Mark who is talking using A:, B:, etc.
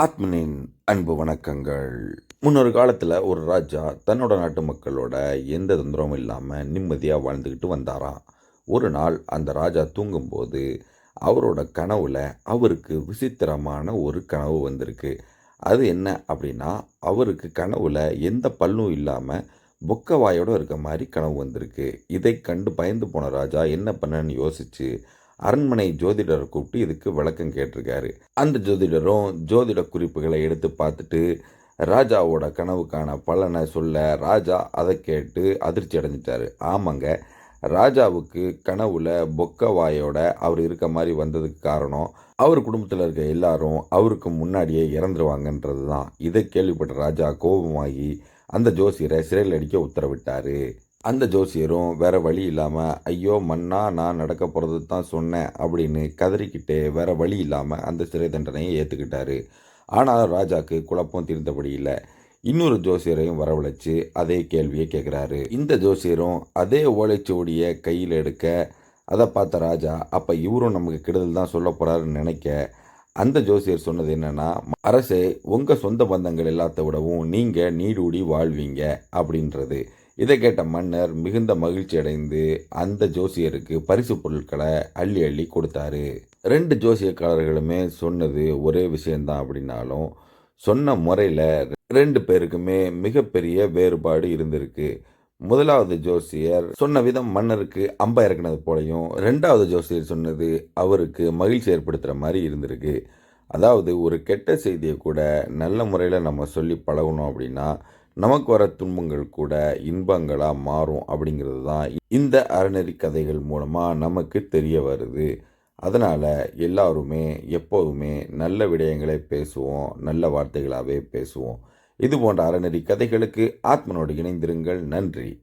A: ஆத்மனின் அன்பு வணக்கங்கள். முன்னொரு காலத்தில் ஒரு ராஜா தன்னோட நாட்டு மக்களோட எந்த தொந்தரவும் இல்லாமல் நிம்மதியாக வாழ்ந்துக்கிட்டு வந்தாராம் ஒரு நாள் அந்த ராஜா தூங்கும்போது அவரோட கனவுல அவருக்கு விசித்திரமான ஒரு கனவு வந்திருக்கு. அது என்ன அப்படின்னா அவருக்கு கனவுல எந்த பல்லும் இல்லாமல் பொக்கவாயோட இருக்க மாதிரி கனவு வந்திருக்கு. இதை கண்டு பயந்து போன ராஜா என்ன பண்ணன்னு யோசிச்சு அரண்மனை ஜோதிடரை கூப்பிட்டு இதுக்கு விளக்கம் கேட்டிருக்காரு. அந்த ஜோதிடரும் ஜோதிட குறிப்புகளை எடுத்து பார்த்துட்டு ராஜாவோட கனவுக்கான பலனை சொல்ல ராஜா அதை கேட்டு அதிர்ச்சி அடைஞ்சிட்டாரு. ஆமாங்க ராஜாவுக்கு கனவுல பொக்கவாயோட அவர் இருக்க மாதிரி வந்ததுக்கு காரணம் அவர் குடும்பத்தில் இருக்க எல்லாரும் அவருக்கு முன்னாடியே இறந்துருவாங்கன்றது தான் இதை கேள்விப்பட்ட ராஜா கோபமாகி அந்த ஜோசியரை சிறையில் அடிக்க உத்தரவிட்டாரு. அந்த ஜோசியரும் வேற வழி இல்லாமல் ஐயோ மன்னா நான் நடக்க போகிறது தான் சொன்னேன் அப்படின்னு கதறிக்கிட்டே வேற வழி இல்லாமல் அந்த சிறை தண்டனையை ஏற்றுக்கிட்டாரு ஆனால் ராஜாக்கு குழப்பம் தீர்ந்தபடி இல்லை. இன்னொரு ஜோசியரையும் வரவழைச்சு அதே கேள்வியை கேட்குறாரு இந்த ஜோசியரும் அதே ஓலைச்சுவடியை கையில் எடுக்க அதை பார்த்த ராஜா அப்போ இவரும் நமக்கு கெடுதல் தான் சொல்ல போகிறாருன்னு நினைக்க அந்த ஜோசியர் சொன்னது என்னென்னா அரசே உங்கள் சொந்த பந்தங்கள் எல்லாத்த விடவும் நீங்கள் நீடூடி வாழ்வீங்க அப்படின்றது. இதை கேட்ட மன்னர் மிகுந்த மகிழ்ச்சி அடைந்து அந்த ஜோசியருக்கு பரிசு பொருட்களை அள்ளி அள்ளி கொடுத்தாரு. ரெண்டு ஜோசியக்காரர்களுமே சொன்னது ஒரே விஷயந்தான் அப்படின்னாலும் சொன்ன முறையில் ரெண்டு பேருக்குமே மிகப்பெரிய வேறுபாடு இருந்திருக்கு. முதலாவது ஜோசியர் சொன்ன விதம் மன்னருக்கு அம்பா இறக்குனது போலையும் ரெண்டாவது ஜோசியர் சொன்னது அவருக்கு மகிழ்ச்சி ஏற்படுத்துகிற மாதிரி இருந்திருக்கு. அதாவது ஒரு கெட்ட செய்தியை கூட நல்ல முறையில் நம்ம சொல்லி பழகணும் அப்படின்னா நமக்கு வர துன்பங்கள் கூட இன்பங்களாக மாறும் அப்படிங்கிறது தான் இந்த அறநெறி கதைகள் மூலமாக நமக்கு தெரிய வருது. அதனால் எல்லாருமே எப்போதுமே நல்ல விடயங்களை பேசுவோம் நல்ல வார்த்தைகளாகவே பேசுவோம். இது போன்ற அறநெறி கதைகளுக்கு ஆத்மனோடு இணைந்திருங்கள். நன்றி.